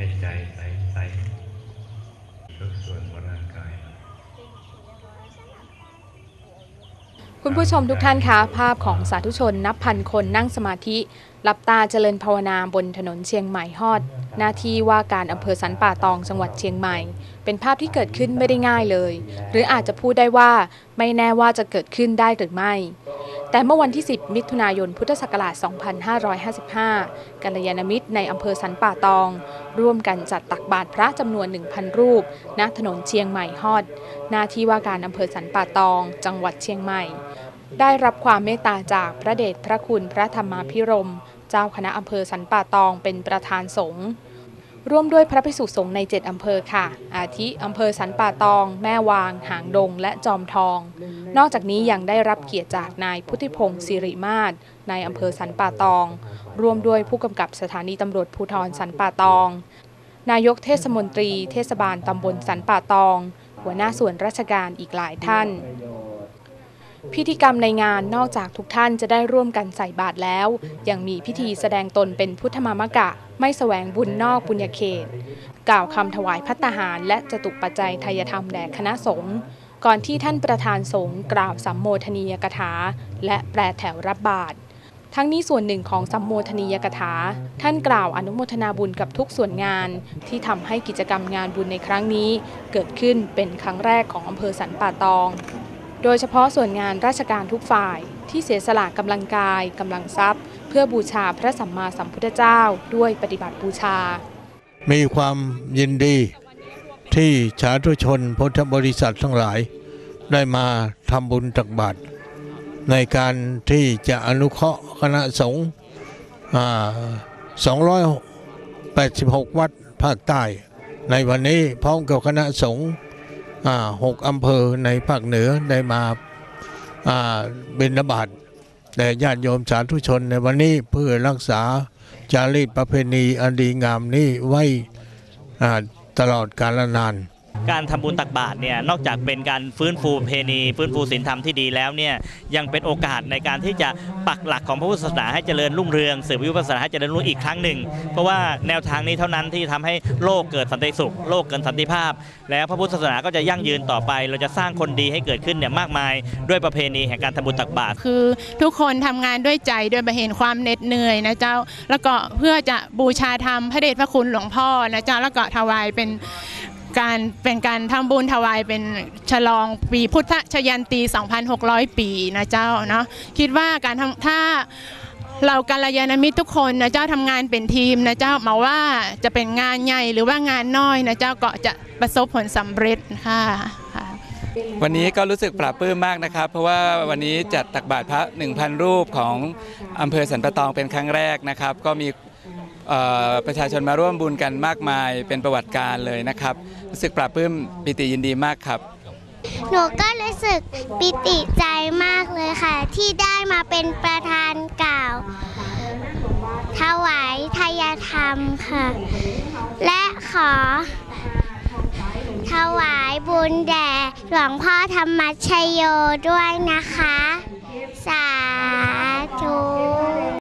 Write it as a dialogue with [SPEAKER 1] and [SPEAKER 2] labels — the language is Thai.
[SPEAKER 1] ให้ใจใสใสทุกส่วนของร่างกาย
[SPEAKER 2] คุณผู้ชมทุกท่านคะภาพของสาธุชนนับพันคนนั่งสมาธิหลับตาเจริญภาวนาบนถนนเชียงใหม่ฮอด หน้าที่ว่าการอำเภอสันป่าตองจังหวัดเชียงใหม่ เป็นภาพที่เกิดขึ้นไม่ได้ง่ายเลย หรืออาจจะพูดได้ว่าไม่แน่ว่าจะเกิดขึ้นได้หรือไม่ แต่เมื่อวันที่ 10 มิถุนายน พุทธศักราช 2555 กัลยาณมิตรในอำเภอสันป่าตอง ร่วมกันจัดตักบาตรพระจำนวน 1,000 รูป ณ ถนนเชียงใหม่ฮอด หน้าที่ว่าการอำเภอสันป่าตอง จังหวัดเชียงใหม่ ได้รับความเมตตาจากพระเดชพระคุณพระธรรมาภิรม เจ้าคณะอำเภอสันป่าตองเป็นประธานสงฆ์ ร่วมด้วยพระภิกษุสงฆ์ใน 7 อำเภอค่ะ อาทิอำเภอสันป่าตอง แม่วาง หางดง และจอมทอง นอกจากนี้ยังได้รับเกียรติจากนายพุทธิพงศ์สิริมาศนายอำเภอสันป่าตอง ร่วมด้วยผู้กำกับสถานีตำรวจภูธรสันป่าตอง นายกเทศมนตรี เทศบาลตำบลสันป่าตอง หัวหน้าส่วนราชการอีกหลายท่าน พิธีกรรมในงานนอกจากทุกท่านจะได้ร่วมกันใส่บาตรแล้ว ยังมีพิธีแสดงตนเป็นพุทธมามกะ ไม่แสวงบุญนอกบุญญาเขต กล่าวคำถวายพัตตาหาร และจตุปัจจัยทายธรรมแด่คณะสงฆ์ก่อนที่ท่านประธานสงฆ์กล่าวสัมโมทนียกถา และแปลแถวรับบาตรทั้งนี้ส่วนหนึ่งของสัมโมทนียกถา ท่านกล่าวอนุโมทนาบุญกับทุกส่วนงาน ที่ทำให้กิจกรรมงานบุญในครั้งนี้ เกิดขึ้นเป็นครั้งแรกของอำเภอสันป่าตอง โดยเฉพาะส่วนงานราชการทุกฝ่าย ที่เสียสละกำลังกายกำลังทรัพย์ เพื่อบูชาพระสัมมาสัมพุทธเจ้า ด้วยปฏิบัติบูชา
[SPEAKER 3] มีความยินดีที่สาธุชนพุทธบริษัททั้งหลาย ได้มาทำบุญตักบาตรในการที่จะอนุเคราะห์คณะสงฆ์286 วัดภาคใต้ ในวันนี้พร้อมกับคณะสงฆ์ หกอำเภอในภาคเหนือได้มาบิณฑบาตแต่ญาติโยมสาธุชนในวันนี้เพื่อรักษาจารีตประเพณีอันดีงามนี้ไว้ตลอดกาลนาน
[SPEAKER 4] การทำบุญตักบาตรเนี่ยนอกจากเป็นการฟื้นฟูเพณีฟื้นฟูศีลธรรมที่ดีแล้วเนี่ยยังเป็นโอกาสในการที่จะปักหลักของพระพุทธศาสนาให้เจริญรุ่งเรืองสืบวิวัฒนาศาสนาให้เจริญรุ่งเรืองอีกครั้งหนึ่ง เพราะว่าแนวทางนี้เท่านั้นที่ทำให้โลกเกิดสันติสุข โลกเกิดสันติภาพ แล้วพระพุทธศาสนาก็จะยั่งยืนต่อไป เราจะสร้างคนดีให้เกิดขึ้นเนี่ยมากมายด้วยประเพณีแห่งการทำบุญตักบาตร
[SPEAKER 5] คือ ทุกคนทำงานด้วยใจด้วยเห็นความเหน็ดเหนื่อยนะเจ้าแล้วก็เพื่อจะบูชาธรรมพระเดชพระคุณหลวงพ่อนะเจ้าแล้วก็ถวายเป็น การเป็นการทำบุญถวายเป็นฉลองปีพุทธชยันตี 2,600 ปีนะเจ้าเนาะคิดว่าการทำถ้าเรากัลยาณมิตรทุกคนนะเจ้าทำงานเป็นทีมนะเจ้ามาว่าจะเป็นงานใหญ่หรือว่างานน้อยนะเจ้าก็จะประสบผลสำเร็จค่ะ
[SPEAKER 6] วันนี้ก็รู้สึกปลาบปลื้มมากนะครับ เพราะว่าวันนี้จัดตักบาตรพระ 1,000 รูปของอำเภอสันปะตองเป็นครั้งแรกนะครับ ก็มี ประชาชนมาร่วมบุญกันมากมายเป็นประวัติการเลยนะครับ รู้สึกปลาบปลื้มปิติยินดีมากครับ
[SPEAKER 7] หนูก็รู้สึกปิติใจมากเลยค่ะ ที่ได้มาเป็นประธานกล่าว ถวายทายธรรมค่ะ และขอ ถวายบุญแด่หลวงพ่อธรรมชโยด้วยนะคะ สาธุ